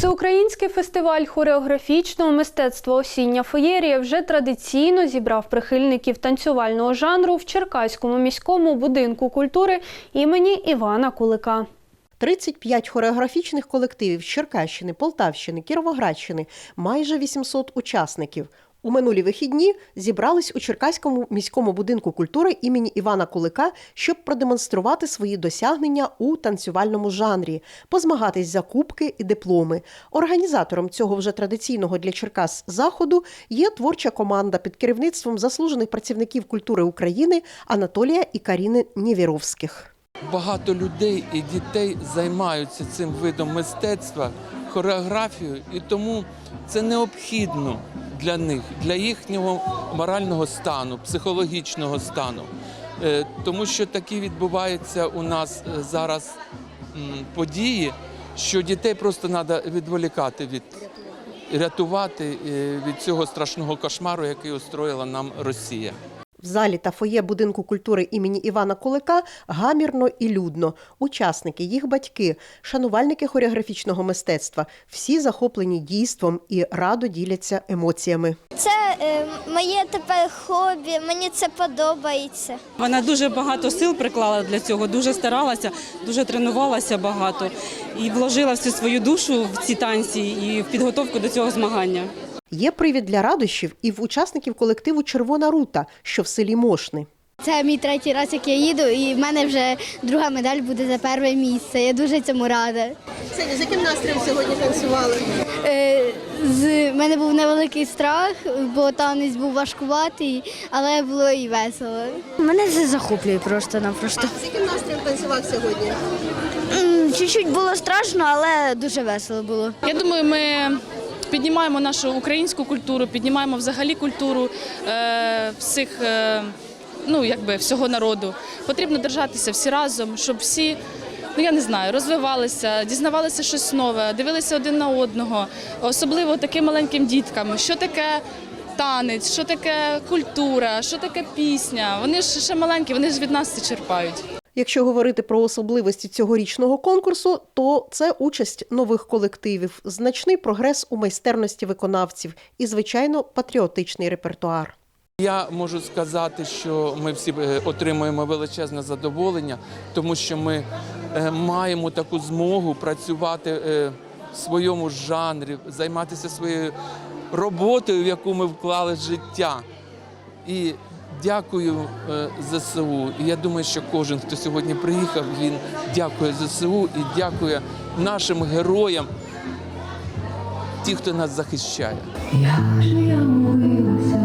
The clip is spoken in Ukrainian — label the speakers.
Speaker 1: Всеукраїнський фестиваль хореографічного мистецтва Осіння феєрія вже традиційно зібрав прихильників танцювального жанру в Черкаському міському будинку культури імені Івана Кулика.
Speaker 2: 35 хореографічних колективів Черкащини, Полтавщини, Кіровоградщини, майже 800 учасників. У минулі вихідні зібрались у Черкаському міському будинку культури імені Івана Кулика, щоб продемонструвати свої досягнення у танцювальному жанрі, позмагатись за кубки і дипломи. Організатором цього вже традиційного для Черкас заходу є творча команда під керівництвом заслужених працівників культури України Анатолія і Каріни Нєвіровських.
Speaker 3: Багато людей і дітей займаються цим видом мистецтва, хореографією, і тому це необхідно для них, для їхнього морального стану, психологічного стану. Е, Тому що такі відбуваються у нас е, зараз події, що дітей просто треба відволікати від рятувати е, від цього страшного кошмару, який устроїла нам Росія.
Speaker 2: В залі та фоє будинку культури імені Івана Кулика гамірно і людно. Учасники, їх батьки, шанувальники хореографічного мистецтва, всі захоплені дійством і радо діляться емоціями.
Speaker 4: Це е, моє тепер хобі, мені це подобається.
Speaker 5: Вона дуже багато сил приклала для цього, дуже старалася, дуже тренувалася багато і вложила всю свою душу в ці танці і в підготовку до цього змагання.
Speaker 2: Є привід для радощів і в учасників колективу Червона рута, що в селі Мошни.
Speaker 4: Це мій третій раз, як я їду, і в мене вже друга медаль буде за перше місце. Я дуже цьому рада.
Speaker 2: Сьогодні з яким настроєм сьогодні танцювали?
Speaker 4: Е, з мене був невеликий страх, бо танець був важкуватий, але було і весело. Мене це захоплює просто-напросто.
Speaker 2: З яким настроєм танцював сьогодні?
Speaker 4: Чуть-чуть було страшно, але дуже весело було.
Speaker 6: Я думаю, ми піднімаємо нашу українську культуру, піднімаємо взагалі культуру е, всіх, е, ну якби всього народу. Потрібно держатися всі разом, щоб всі. Ну я не знаю, розвивалися, дізнавалися щось нове, дивилися один на одного, особливо таким маленьким діткам, що таке танець, що таке культура, що таке пісня. Вони ж ще маленькі, вони ж від нас це черпають.
Speaker 2: Якщо говорити про особливості цьогорічного конкурсу, то це участь нових колективів, значний прогрес у майстерності виконавців і, звичайно, патріотичний репертуар.
Speaker 3: Я можу сказати, що ми всі е, отримуємо величезне задоволення, тому що ми е, маємо таку змогу працювати е, в своєму жанрі, займатися своєю роботою, в яку ми вклали життя. І дякую е, ЗСУ. І я думаю, що кожен, хто сьогодні приїхав, він дякує ЗСУ і дякує нашим героям, ті, хто нас захищає.
Speaker 7: Я милася